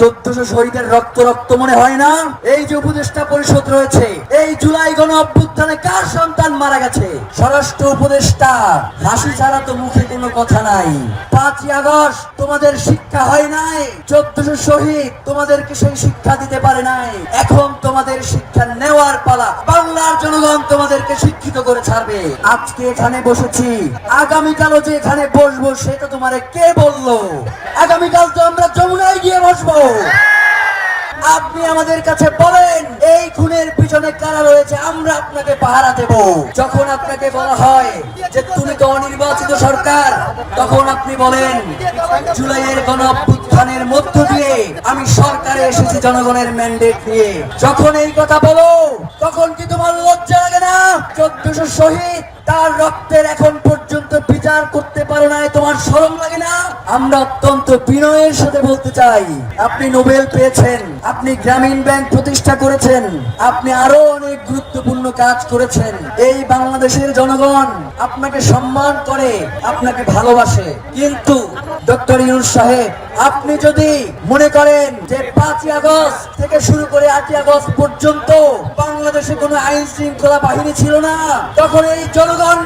চোদ্দশো শহীদের রক্ত রক্ত মনে হয় না? এই যে উপদেষ্টা পরিষদ রয়েছে, এই জুলাই গণ অভ্যুত্থানে কার সন্তান মারা গেছে? স্বরাষ্ট্র উপদেষ্টা হাসি ছাড়া তো মুখে কোনো কথা নাই। পাঁচই আগস্ট, তোমাদের শিক্ষা হয় নাই? চোদ্দশো শহীদ, তোমাদেরকে সেই শিক্ষা দিতে পারে নাই। এখন তোমাদের শিক্ষা নেওয়ার পালা জনগণ তোমাদেরকে শিক্ষিত করে ছাড়বে। আজকে এখানে বসেছি। আগামীকালও যে এখানে বসবো, সেটা তোমারে কে বলল? আগামীকাল তো আমরা যমুনায় গিয়ে বসবো। আপনি আমাদের কাছে বলেন, এই খুনের পিছনে কারা রয়েছে, আমরা আপনাকে পাহারা দেব। যখন আপনাকে বলা হয় যে তুমি তো অনির্বাচিত সরকার, তখন আপনি বলেন, জুলাইয়ের গণ অভ্যুত্থানের মধ্য দিয়ে আমি সরকারে এসেছি জনগণের ম্যান্ডেট নিয়ে। যখন এই কথা বলো তখন কি তোমার লজ্জা লাগে না? চোদ্দশো শহীদ তার রক্তের এখন পর্যন্ত বিচার করতে পারো না তোমার শরম লাগে না? আমরা অত্যন্ত বিনয়ের সাথে বলতে চাই, আপনি নোবেল পেয়েছেন, আপনি গ্রামীণ ব্যাংক প্রতিষ্ঠা করেছেন, আপনি আরও অনেক গুরুত্বপূর্ণ কাজ করেছেন। এই বাংলাদেশের জনগণ আপনাকে সম্মান করে, আপনাকে ভালোবাসে। কিন্তু, ডক্টর ইউনুস সাহেব, আপনি যদি মনে করেন যে পাঁচই আগস্ট থেকে শুরু করে আটই আগস্ট পর্যন্ত বাংলাদেশে কোনো আইন শৃঙ্খলা বাহিনী ছিল না। তখন এই জনগণ